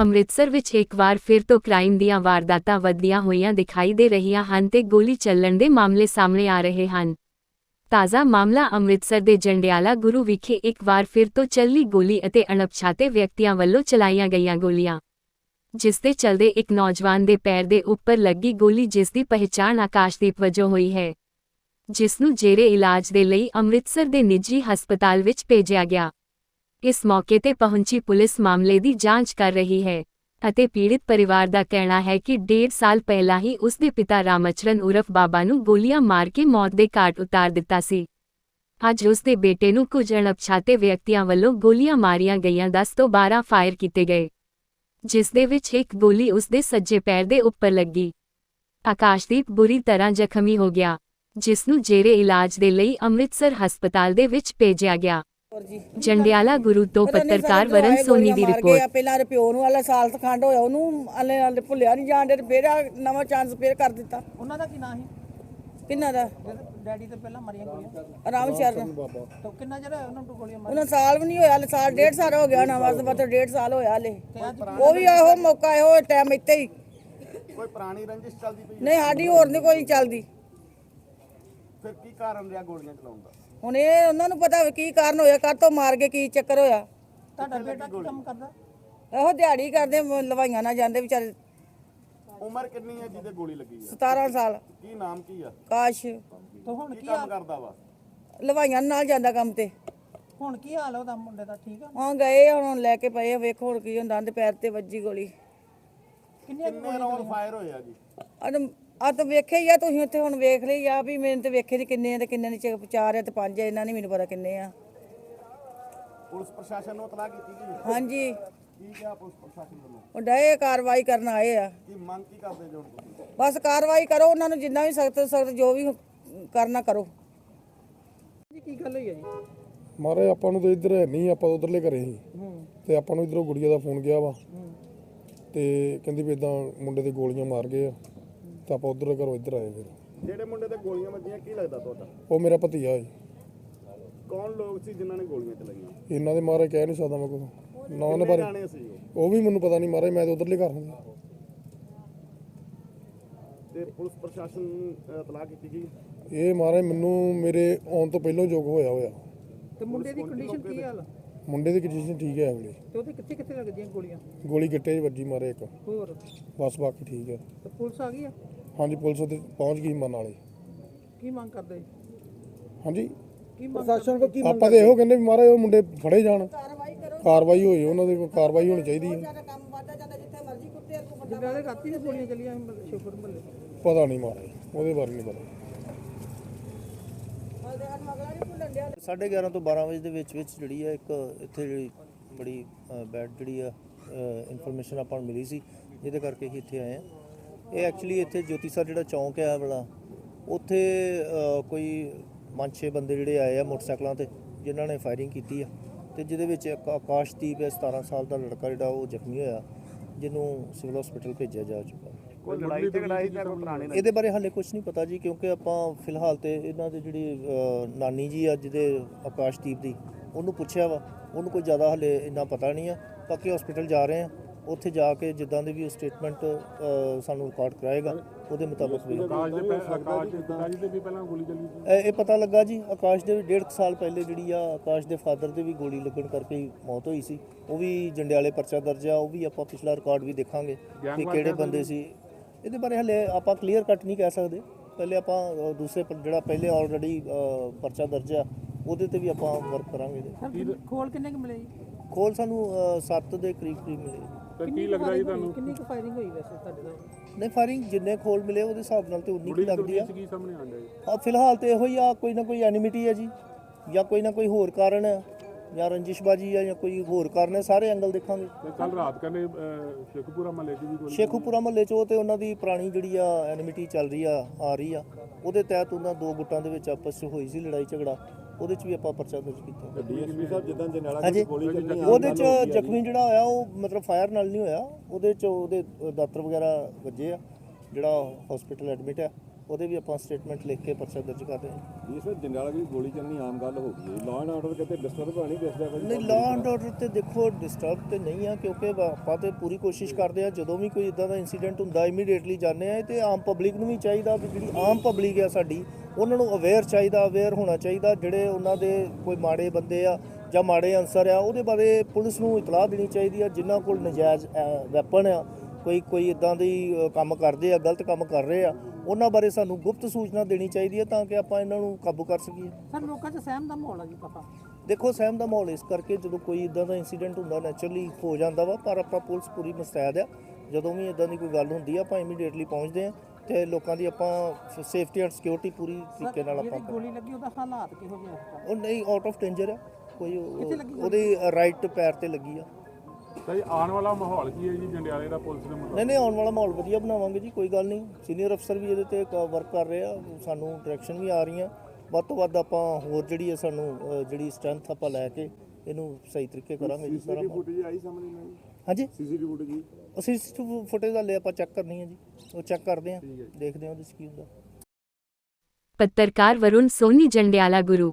ਅੰਮ੍ਰਿਤਸਰ ਵਿੱਚ ਇੱਕ ਵਾਰ ਫਿਰ ਤੋਂ ਕ੍ਰਾਈਮ ਦੀਆਂ ਵਾਰਦਾਤਾਂ ਵਧਦੀਆਂ ਹੋਈਆਂ ਦਿਖਾਈ ਦੇ ਰਹੀਆਂ ਹਨ ਤੇ ਗੋਲੀ ਚੱਲਣ ਦੇ ਮਾਮਲੇ ਸਾਹਮਣੇ ਆ ਰਹੇ ਹਨ। ਤਾਜ਼ਾ ਮਾਮਲਾ ਅੰਮ੍ਰਿਤਸਰ ਦੇ ਜੰਡਿਆਲਾ ਗੁਰੂ ਵਿਖੇ ਇੱਕ ਵਾਰ ਫਿਰ ਤੋਂ ਚੱਲੀ ਗੋਲੀ ਅਤੇ ਅਣਪਛਾਤੇ ਵਿਅਕਤੀਆਂ ਵੱਲੋਂ ਚਲਾਈਆਂ ਗਈਆਂ ਗੋਲੀਆਂ। ਜਿਸ ਦੇ ਚਲਦੇ ਇੱਕ ਨੌਜਵਾਨ ਦੇ ਪੈਰ ਦੇ ਉੱਪਰ ਲੱਗੀ ਗੋਲੀ ਜਿਸ ਦੀ ਪਹਿਚਾਣ ਆਕਾਸ਼ਦੀਪ ਵਜੋਂ ਹੋਈ ਹੈ। ਜਿਸ ਨੂੰ ਜੇਰੇ ਇਲਾਜ ਦੇ ਲਈ ਅੰਮ੍ਰਿਤਸਰ ਦੇ ਨਿੱਜੀ ਹਸਪਤਾਲ ਵਿੱਚ ਭੇਜਿਆ ਗਿਆ। ਇਸ ਮੌਕੇ ਤੇ ਪਹੁੰਚੀ ਪੁਲਿਸ ਮਾਮਲੇ ਦੀ ਜਾਂਚ ਕਰ ਰਹੀ ਹੈ ਅਤੇ ਪੀੜਿਤ ਪਰਿਵਾਰ ਦਾ ਕਹਿਣਾ ਹੈ ਕਿ ਡੇਢ ਸਾਲ ਪਹਿਲਾਂ ਹੀ ਉਸ ਦੇ ਪਿਤਾ ਰਾਮਚਰਨ ਉਰਫ ਬਾਬਾ ਨੂੰ ਗੋਲੀਆਂ ਮਾਰ ਕੇ ਮੌਤ ਦੇ ਘਾਟ ਉਤਾਰ ਦਿੱਤਾ ਸੀ। ਅੱਜ ਉਸ ਦੇ ਬੇਟੇ ਨੂੰ ਕੁਝ ਅਣਪਛਾਤੇ ਵਿਅਕਤੀਆਂ ਵੱਲੋਂ ਗੋਲੀਆਂ ਮਾਰੀਆਂ ਗਈਆਂ 10 ਤੋਂ 12 ਫਾਇਰ ਕੀਤੇ ਗਏ, ਜਿਸ ਦੇ ਵਿੱਚ ਇੱਕ ਗੋਲੀ ਉਸ ਦੇ ਸੱਜੇ ਪੈਰ ਦੇ ਉੱਪਰ ਲੱਗੀ। ਆਕਾਸ਼ਦੀਪ ਬੁਰੀ ਤਰ੍ਹਾਂ ਜ਼ਖਮੀ ਹੋ ਗਿਆ, ਜਿਸ ਨੂੰ ਜੇਰੇ ਇਲਾਜ ਦੇ ਲਈ ਅੰਮ੍ਰਿਤਸਰ ਹਸਪਤਾਲ ਦੇ ਵਿੱਚ ਭੇਜਿਆ ਗਿਆ। ਜੰਡਿਆਲਾ ਗੁਰੂ ਤੋਂ ਪੱਤਰਕਾਰ ਵਰਨ ਸੋਨੀ ਦੀ ਰਿਪੋਰਟ। ਪਹਿਲਾਂ ਦੇ ਪਿਓ ਨੂੰ ਵਾਲਾ ਸਾਲ ਤਖੰਡ ਹੋਇਆ ਉਹਨੂੰ ਹਲੇ ਹਲੇ ਭੁੱਲਿਆ ਨਹੀਂ ਜਾਣ ਦੇ ਤੇ ਫਿਰ ਨਵਾਂ ਚਾਂਸ ਫੇਰ ਕਰ ਦਿੱਤਾ। ਉਹਨਾਂ ਦਾ ਕੀ ਨਾਂ ਸੀ? ਕਿੰਨਾ ਦਾ? ਡੈਡੀ ਤੇ ਪਹਿਲਾਂ ਮਰੀਆਂ ਗੋਲੀਆਂ ਆਰਾਮ ਸ਼ਰਨ। ਤਾਂ ਕਿੰਨਾ ਜਿਹੜਾ ਉਹਨਾਂ ਨੂੰ ਗੋਲੀਆਂ ਮਾਰ ਉਹਨਾਂ ਸਾਲ ਵੀ ਨਹੀਂ ਹੋਇਆ ਹਲੇ ਸਾਲ ਡੇਢ ਸਾਲ ਹੋ ਗਿਆ ਨਾ ਬਸ ਬਸ ਡੇਢ ਸਾਲ ਹੋਇਆ ਹਲੇ ਉਹ ਵੀ ਇਹੋ ਮੌਕਾ ਇਹੋ ਟਾਈਮ ਇੱਥੇ ਹੀ। ਕੋਈ ਪੁਰਾਣੀ ਰੰਜਿਸ਼ ਚੱਲਦੀ ਪਈ ਨਹੀਂ ਸਾਡੀ ਹੋਰ ਨਹੀਂ ਕੋਈ ਚੱਲਦੀ। ਫਿਰ ਕੀ ਕਾਰਨ ਰਿਹਾ ਗੋਲੀਆਂ ਚਲਾਉਣ ਦਾ? ਹੁਣ ਇਹ ਉਹਨਾਂ ਨੂੰ ਪਤਾ ਵੀ ਕੀ ਕਾਰਨ ਹੋਇਆ ਕਦ ਤੋਂ ਮਾਰ ਕੇ ਕੀ ਚੱਕਰ ਹੋਇਆ। ਤੁਹਾਡਾ ਬੇਟਾ ਕੀ ਕੰਮ ਕਰਦਾ? ਇਹੋ ਦਿਹਾੜੀ ਕਰਦੇ ਮ- ਲਵਾਈਆਂ ਨਾ ਜਾਂਦੇ ਵਿਚਾਰੇ। ਉਮਰ ਕਿੰਨੀ ਹੈ ਜਿਹਦੇ ਗੋਲੀ ਲੱਗੀ ਆ? 17 ਸਾਲ। ਕੀ ਨਾਮ ਕੀ ਆ? ਕਾਸ਼। ਤਾਂ ਹੁਣ ਕੀ ਕੀ ਕੰਮ ਕਰਦਾ ਵਾ? ਲਵਾਈਆਂ ਨਾਲ ਜਾਂਦਾ ਕੰਮ ਤੇ। ਹੁਣ ਕੀ ਹਾਲ ਉਹਦਾ ਮੁੰਡੇ ਦਾ ਠੀਕ ਆ? ਹਾਂ ਗਏ ਹੁਣ ਲੈ ਕੇ ਪਏ ਆ, ਵੇਖੋ ਹੁਣ ਕੀ ਹੁੰਦਾ ਦੇ ਪੈਰ ਤੇ ਵੱਜੀ ਗੋਲੀ। ਕਿੰਨੇ ਰਾਉਂਡ ਫਾਇਰ ਹੋਏ ਆ ਜੀ? ਅਦ ਆ ਤਾਂ ਵੇਖਿਆ ਹੀ ਆ ਤੁਸੀਂ ਉੱਥੇ ਹੁਣ ਵੇਖ ਲਈ ਆ ਵੀ ਮੈਨੂੰ ਤੇ ਵੇਖੇ ਨਹੀਂ ਕਿੰਨੇ ਆ ਤੇ ਕਿੰਨੇ ਨੇ ਚਾਰ ਆ ਤੇ ਪੰਜ ਆ ਇਹਨਾਂ ਨਹੀਂ ਮੈਨੂੰ ਪਤਾ ਕਿੰਨੇ ਆ। ਪੁਲਿਸ ਪ੍ਰਸ਼ਾਸਨ ਨੂੰ ਇਤਲਾਹ ਕੀਤੀ ਗਈ ਹਾਂਜੀ। ਕੀ ਕਿਹਾ ਪੁਲਿਸ ਪ੍ਰਸ਼ਾਸਨ ਵੱਲੋਂ? ਉਹ ਡਏ ਕਾਰਵਾਈ ਕਰਨ ਆਏ ਆ। ਕੀ ਮੰਗ ਕੀ ਕਰਦੇ ਜੋ ਹੁਣ ਤੁਸੀਂ? ਬਸ ਕਾਰਵਾਈ ਕਰੋ ਉਹਨਾਂ ਨੂੰ ਜਿੰਨਾ ਵੀ ਸਖਤ ਸਖਤ ਜੋ ਵੀ ਕਰਨਾ ਕਰੋ। ਜੀ ਕੀ ਗੱਲ ਹੋਈ ਹੈ ਜੀ? ਮਾਰੇ ਆਪਾਂ ਨੂੰ ਤਾਂ ਇੱਧਰ ਹੈ ਨਹੀਂ ਆਪਾਂ ਉਧਰਲੇ ਘਰੇ ਸੀ। ਤੇ ਆਪਾਂ ਨੂੰ ਇਧਰੋਂ ਗੁੜੀਆ ਦਾ ਫੋਨ ਗਿਆ ਵਾ। ਤੇ ਕਹਿੰਦੀ ਵੀ ਇਦਾਂ ਮੁੰਡੇ ਤੇ ਗੋਲੀਆਂ ਮਾਰ ਗਏ ਆ। ਤੇ ਆਪਾਂ ਉਧਰ ਘਰੋਂ ਇੱਧਰ ਆਏ ਫਿਰ। ਜਿਹੜੇ ਮੁੰਡੇ ਤੇ ਗੋਲੀਆਂ ਵੱਜੀਆਂ ਕੀ ਲੱਗਦਾ ਤੁਹਾਡਾ? ਉਹ ਮੇਰਾ ਭਤੀਆ ਹੈ ਕੌਣ ਲੋਕ ਸੀ ਜਿਨ੍ਹਾਂ ਨੇ ਗੋਲੀਆਂ ਚਲਾਈਆਂ? ਇਹਨਾਂ ਦੇ ਮਾਰੇ ਕਹਿ ਨਹੀਂ ਸਕਦਾ ਮੈਂ ਕੁਛ। ਨਾ ਉਹਨਾਂ ਬਾਰੇ ਜਾਣੇ ਸੀ ਉਹ? ਉਹ ਵੀ ਮੈਨੂੰ ਪਤਾ ਨਹੀਂ ਮਾਰੇ ਮੈਂ ਤਾਂ ਉਧਰਲੇ ਘਰ ਹੁੰਦਾ ਤੇ ਪੁਲਿਸ ਪ੍ਰਸ਼ਾਸਨ ਨੂੰ ਅ, ਇਤਲਾਹ ਕੀਤੀ ਗਈ? ਇਹ ਮਾਰੇ ਮੈਨੂੰ ਮੇਰੇ ਆਉਣ ਤੋਂ ਪਹਿਲਾਂ ਜੋਗ ਹੋਇਆ ਹੋਇਆ। ਤੇ ਮੁੰਡੇ ਦੀ ਕੰਡੀਸ਼ਨ ਕੀ ਹਾਲ? ਮੁੰਡੇ ਦੀ ਕੰਡੀਸ਼ਨ ਠੀਕ ਹੈ ਅਗਲੇ। ਤੇ ਉਹਦੇ ਕਿੱਥੇ ਕਿੱਥੇ ਲੱਗਦੀਆਂ ਗੋਲੀਆਂ? ਗੋਲੀ ਗਿੱਟੇ 'ਚ ਵੱਜੀ ਮਾਰੇ ਇੱਕ। ਹੋਰ? ਬਸ ਬਾਕੀ ਠੀਕ ਹੈ। ਤੇ ਪੁਲਿਸ ਆ ਗਈ ਆ? ਹਾਂਜੀ ਪੁਲਿਸ ਉਹਦੇ ਪਹੁੰਚ ਗਈ ਮਨ ਵਾਲੇ। ਕੀ ਮੰਗ ਕਰਦੇ? ਹਾਂਜੀ। ਕੀ ਮੰਗ ਪ੍ਰਸ਼ਾਸਨ ਕੋ ਕੀ ਆਪਾਂ ਤੇ ਇਹੋ ਕਹਿੰਦੇ ਵੀ ਮਾਰੇ ਉਹ ਮੁੰਡੇ ਫੜੇ ਜਾਣ। ਕਾਰਵਾਈ ਹੋਈ ਉਹਨਾਂ ਦੇ ਕੋਲ ਕਾਰਵਾਈ ਹੋਣੀ ਚਾਹੀਦੀ ਹੈ। ਕੰਮ ਵਾਦਾ ਜਾਂਦਾ ਜਿੱਥੇ ਮਰਜ਼ੀ ਕੁੱਤੇ ਜਿੱਦਾਂ ਰਾਤੀ ਵੀ ਗੋਲੀਆਂ ਚੱਲੀਆਂ ਸ਼ੋਪਰ ਮੱਲੇ ਪਤਾ ਨਹੀਂ ਮਾਰੇ ਉਹਦੇ ਬਾਰੇ ਨਹੀਂ ਪਤਾ। ਸਾਢੇ 11 ਤੋਂ 12 ਵਜੇ ਦੇ ਵਿੱਚ ਵਿੱਚ ਜਿਹੜੀ ਹੈ ਇੱਕ ਇੱਥੇ ਜਿਹੜੀ ਬੜੀ ਬੈਡ ਜਿਹੜੀ ਆ ਇਨਫੋਰਮੇਸ਼ਨ ਆਪਾਂ ਨੂੰ ਮਿਲੀ ਸੀ ਜਿਹਦੇ ਕਰਕੇ ਅਸੀਂ ਇੱਥੇ ਆਏ ਆ ਇਹ ਐਕਚੁਅਲੀ ਇੱਥੇ ਜੋਤੀ ਸਰ ਜਿਹੜਾ ਚੌਂਕ ਹੈ ਵਾਲਾ ਉੱਥੇ ਕੋਈ ਪੰਜ ਛੇ ਬੰਦੇ ਜਿਹੜੇ ਆਏ ਆ ਮੋਟਰਸਾਈਕਲਾਂ ਤੇ ਜਿਨ੍ਹਾਂ ਨੇ ਫਾਇਰਿੰਗ ਕੀਤੀ ਆ। ਤੇ ਜਿਹਦੇ ਵਿੱਚ ਇੱਕ ਆਕਾਸ਼ਦੀਪ ਹੈ 17 ਸਾਲ ਦਾ ਲੜਕਾ ਜਿਹੜਾ ਉਹ ਜ਼ਖਮੀ ਹੋਇਆ ਜਿਹਨੂੰ ਸਿਵਲ ਹਸਪੀਟਲ ਭੇਜਿਆ ਜਾ ਚੁੱਕਾ। ਕੋਈ ਲੜਾਈ ਝਗੜਾ ਜਾਂ ਕੋਈ ਪੁਰਾਣੇ ਇਹਦੇ ਬਾਰੇ ਹਾਲੇ ਕੁਝ ਨਹੀਂ ਪਤਾ ਜੀ ਕਿਉਂਕਿ ਆਪਾਂ ਫਿਲਹਾਲ ਤੇ ਇਹਨਾਂ ਦੇ ਜਿਹੜੀ ਨਾਨੀ ਜੀ ਆ ਜਿਹਦੇ ਆਕਾਸ਼ਦੀਪ ਦੀ ਉਹਨੂੰ ਪੁੱਛਿਆ ਵਾ ਉਹਨੂੰ ਕੋਈ ਜ਼ਿਆਦਾ ਹਾਲੇ ਇੰਨਾ ਪਤਾ ਨਹੀਂ ਆ। ਬਾਕੀ ਹਸਪੀਟਲ ਜਾ ਰਹੇ ਆ। ਉੱਥੇ ਜਾ ਕੇ ਜਿੱਦਾਂ ਦੀ ਵੀ ਸਟੇਟਮੈਂਟ ਸਾਨੂੰ ਰਿਕਾਰਡ ਕਰਾਏਗਾ ਉਹਦੇ ਮੁਤਾਬਕ ਵੀ ਆਕਾਸ਼ ਦੇ ਪਹਿਲਾਂ ਆਕਾਸ਼ ਦੇ ਪਿਤਾ ਜੀ ਤੇ ਵੀ ਪਹਿਲਾਂ ਗੋਲੀ ਚੱਲੀ ਸੀ। ਇਹ ਪਤਾ ਲੱਗਾ ਜੀ ਆਕਾਸ਼ ਦੇ ਵੀ ਡੇਢ ਕੁ ਸਾਲ ਪਹਿਲੇ ਜਿਹੜੀ ਆ ਆਕਾਸ਼ ਦੇ ਫਾਦਰ ਦੇ ਵੀ ਗੋਲੀ ਲੱਗਣ ਕਰਕੇ ਹੀ ਮੌਤ ਹੋਈ ਸੀ। ਉਹ ਵੀ ਜੰਡਿਆਲੇ ਪਰਚਾ ਦਰਜ ਆ ਉਹ ਵੀ ਆਪਾਂ ਪਿਛਲਾ ਰਿਕਾਰਡ ਵੀ ਦੇਖਾਂਗੇ ਕਿ ਕਿਹੜੇ ਬੰਦੇ ਸੀ? ਇਹਦੇ ਬਾਰੇ ਹਲੇ ਆਪਾਂ ਕਲੀਅਰ ਕੱਟ ਨਹੀਂ ਕਹਿ ਸਕਦੇ। ਪਹਿਲੇ ਆਪਾਂ ਦੂਸਰੇ ਜਿਹੜਾ ਪਹਿਲੇ ਆਲਰੇਡੀ ਪਰਚਾ ਦਰਜ ਆ ਉਹਦੇ ਤੇ ਵੀ ਆਪਾਂ ਵਰਕ ਕਰਾਂਗੇ ਜੀ। ਖੋਲ ਕਿੰਨੇ ਕੁ ਮਿਲੇ ਜੀ? ਖੋਲ ਸਾਨੂੰ 7 ਦੇ ਕਰੀਬ ਕਰੀਬ ਮਿਲੇ। ਤਾਂ ਕੀ ਲੱਗਦਾ ਜੀ ਤੁਹਾਨੂੰ? ਕਿੰਨੀ ਕੁ ਫਾਇਰਿੰਗ ਹੋਈ ਵੈਸੇ ਤੁਹਾਡੇ ਦਾ ਨਹੀਂ ਫਾਇਰਿੰਗ ਜਿੰਨੇ ਖੋਲ ਮਿਲੇ ਉਹਦੇ ਹਿਸਾਬ ਨਾਲ ਤੇ ਉਨੀ ਕੁ ਲੱਗਦੀ ਆ। ਕੀ ਸਾਹਮਣੇ ਆਂਦਾ ਜੀ? ਆ ਫਿਲਹਾਲ ਤੇ ਇਹੋ ਹੀ ਆ ਕੋਈ ਨਾ ਕੋਈ ਐਨਿਮਿਟੀ ਹੈ ਜੀ ਜਾਂ ਕੋਈ ਨਾ ਕੋਈ ਹੋਰ ਕਾਰਨ ਹੈ ਜਾਂ ਰੰਜਿਸ਼ਬਾਜੀ ਹੈ ਜਾਂ ਕੋਈ ਹੋਰ ਕਾਰਨ ਹੈ ਸਾਰੇ ਐਂਗਲ ਦੇਖਾਂਗੇ। ਕੱਲ ਰਾਤ ਕਹਿੰਦੇ ਸ਼ੇਖਪੁਰਾ ਮਹੱਲੇ 'ਚ ਵੀ ਗੋਲੀ ਸ਼ੇਖੂਪੁਰਾ ਮਹੱਲੇ 'ਚ ਉਹ ਤੇ ਉਹਨਾਂ ਦੀ ਪੁਰਾਣੀ ਜਿਹੜੀ ਆ ਐਨਿਮਿਟੀ ਚੱਲ ਰਹੀ ਆ ਆ ਰਹੀ ਆ ਉਹਦੇ ਤਹਿਤ ਉਹਨਾਂ ਦੋ ਗੁੱਟਾਂ ਦੇ ਵਿੱਚ ਆਪਸ 'ਚ ਹੋਈ ਸੀ ਲੜਾਈ ਝਗੜਾ। ਉਹਦੇ 'ਚ ਵੀ ਆਪਾਂ ਪਰਚਾ ਦਰਜ ਕੀਤਾ। ਡੀਐਸਪੀ ਸਾਹਿਬ ਜਿੱਦਾਂ ਜਨਾਲਾ ਹਾਂਜੀ। ਉਹਦੇ 'ਚ ਜ਼ਖਮੀ ਜਿਹੜਾ ਹੋਇਆ ਉਹ ਮਤਲਬ ਫਾਇਰ ਨਾਲ ਨਹੀਂ ਹੋਇਆ। ਉਹਦੇ 'ਚ ਉਹਦੇ ਦਾਤਰ ਵਗੈਰਾ ਵੱਜੇ ਆ ਜਿਹੜਾ ਹਸਪੀਟਲ ਐਡਮਿਟ ਆ। ਉਹਦੇ ਵੀ ਆਪਾਂ ਸਟੇਟਮੈਂਟ ਲਿਖ ਕੇ ਪਰਚਾ ਦਰਜ ਕਰ ਰਹੇ ਹਾਂ। ਇਹ ਸਰ ਜੰਡਿਆਲਾ ਦੀ ਗੋਲੀ ਚੱਲਣੀ ਆਮ ਗੱਲ ਹੋ ਗਈ ਹੈ। ਲਾਅ ਐਂਡ ਆਰਡਰ ਕਿਤੇ ਡਿਸਟਰਬ ਨਹੀਂ ਦਿਸਦਾ ਭਾਜੀ ਨਹੀਂ ਲਾਅ ਐਂਡ ਆਰਡਰ ਤੇ ਦੇਖੋ ਡਿਸਟਰਬ ਤੇ ਨਹੀਂ ਆ ਕਿਉਂਕਿ ਆਪਾਂ ਤੇ ਪੂਰੀ ਕੋਸ਼ਿਸ਼ ਕਰਦੇ ਆ ਜਦੋਂ ਵੀ ਕੋਈ ਇਦਾਂ ਦਾ ਇਨਸੀਡੈਂਟ ਹੁੰਦਾ ਇਮੀਡੀਏਟਲੀ ਜਾਂਦੇ ਆ ਤੇ ਆਮ ਪਬਲਿਕ ਨੂੰ ਵੀ ਚਾਹੀਦਾ ਵੀ ਜਿਹੜੀ ਆਮ ਪਬਲਿਕ ਆ ਸਾਡੀ ਉਹਨਾਂ ਨੂੰ ਅਵੇਅਰ ਚਾਹੀਦਾ ਅਵੇਅਰ ਹੋਣਾ ਚਾਹੀਦਾ ਜਿਹੜੇ ਉਹਨਾਂ ਦੇ ਕੋਈ ਮਾੜੇ ਬੰਦੇ ਆ ਜਾਂ ਮਾੜੇ ਅਨਸਰ ਆ ਉਹਦੇ ਬਾਰੇ ਪੁਲਿਸ ਨੂੰ ਇਤਲਾਹ ਦੇਣੀ ਚਾਹੀਦੀ ਆ ਜਿਨ੍ਹਾਂ ਕੋਲ ਨਜਾਇਜ਼ ਵੈਪਨ ਆ ਕੋਈ ਕੋਈ ਇਦਾਂ ਦੀ ਕੰਮ ਕਰਦੇ ਆ ਗਲਤ ਕੰਮ ਕਰ ਰਹੇ ਆ ਉਹਨਾਂ ਬਾਰੇ ਸਾਨੂੰ ਗੁਪਤ ਸੂਚਨਾ ਦੇਣੀ ਚਾਹੀਦੀ ਹੈ ਤਾਂ ਕਿ ਆਪਾਂ ਇਹਨਾਂ ਨੂੰ ਕਾਬੂ ਕਰ ਸਕੀਏ। ਸਰ ਲੋਕਾਂ 'ਚ ਸਹਿਮ ਦਾ ਮਾਹੌਲ ਹੈ ਜੀ ਕਾਫਾ ਦੇਖੋ ਸਹਿਮ ਦਾ ਮਾਹੌਲ ਇਸ ਕਰਕੇ ਜਦੋਂ ਕੋਈ ਇਦਾਂ ਦਾ ਇਨਸੀਡੈਂਟ ਹੁੰਦਾ ਨੈਚੁਰਲੀ ਹੋ ਜਾਂਦਾ ਵਾ ਪਰ ਆਪਾਂ ਪੁਲਿਸ ਪੂਰੀ ਮੁਸਤੈਦ ਆ। ਜਦੋਂ ਵੀ ਇਦਾਂ ਦੀ ਕੋਈ ਗੱਲ ਹੁੰਦੀ ਆ ਆਪਾਂ ਇਮੀਡੀਏਟਲੀ ਪਹੁੰਚਦੇ ਆ ਤੇ ਲੋਕਾਂ ਦੀ ਆਪਾਂ ਸੇਫਟੀ ਐਂਡ ਸਿਕਿਉਰਿਟੀ ਪੂਰੀ ਤਰੀਕੇ ਨਾਲ ਆਪਾਂ ਗੋਲੀ ਲੱਗੀ ਉਹਦਾ ਹਾਲਾਤ ਕਿਹੋ ਜਿਹੇ ਆ? ਉਹ ਨਹੀਂ ਆਊਟ ਆਫ ਡੇਂਜਰ ਆ। ਕੋਈ ਉਹ- ਉਹਦੀ ਰਾਈਟ ਪੈਰ ਤੇ ਲੱਗੀ ਆ। ਤਾਂ ਜੀ ਆਉਣ ਵਾਲਾ ਮਾਹੌਲ ਕੀ ਹੈ ਜੀ ਜੰਡਿਆਲੇ ਦਾ ਪੁਲਿਸ ਦੇ ਮੁਤਾਬਕ? ਨਹੀਂ ਨਹੀਂ ਆਉਣ ਵਾਲਾ ਮਾਹੌਲ ਵਧੀਆ ਬਣਾਵਾਂਗੇ ਜੀ ਕੋਈ ਗੱਲ ਨਹੀਂ। ਸੀਨੀਅਰ ਅਫਸਰ ਵੀ ਇਹਦੇ ਤੇ ਵਰਕ ਕਰ ਰਹੇ ਆ ਸਾਨੂੰ ਡਾਇਰੈਕਸ਼ਨ ਵੀ ਆ ਰਹੀਆਂ। ਵੱਧ ਤੋਂ ਵੱਧ ਆਪਾਂ ਹੋਰ ਜਿਹੜੀ ਹੈ ਸਾਨੂੰ ਜਿਹੜੀ ਸਟਰੈਂਥ ਆਪਾਂ ਲੈ ਕੇ ਇਹਨੂੰ ਸਹੀ ਤਰੀਕੇ ਕਰਾਂਗੇ ਜੀ ਸਾਰਾ ਸੀਸੀਟੀਵੀ ਫੁਟੇਜ ਆਈ ਸਾਹਮਣੇ ਨਾ ਜੀ ਹਾਂਜੀ? ਸੀਸੀਟੀਵੀ ਫੁਟੇਜ ਅਸੀਂ ਫੁਟੇਜ ਦਾ ਲੈ ਆਪਾਂ ਚੈੱਕ ਕਰਨੀ ਹੈ ਜੀ। ਉਹ ਚੈੱਕ ਕਰਦੇ ਹਾਂ। ਦੇਖਦੇ ਹਾਂ ਉਹਦੇ 'ਚ ਕੀ ਹੁੰਦਾ। ਪੱਤਰਕਾਰ ਵਰੁਣ ਸੋਨੀ ਜੰਡਿਆਲਾ ਗੁਰੂ।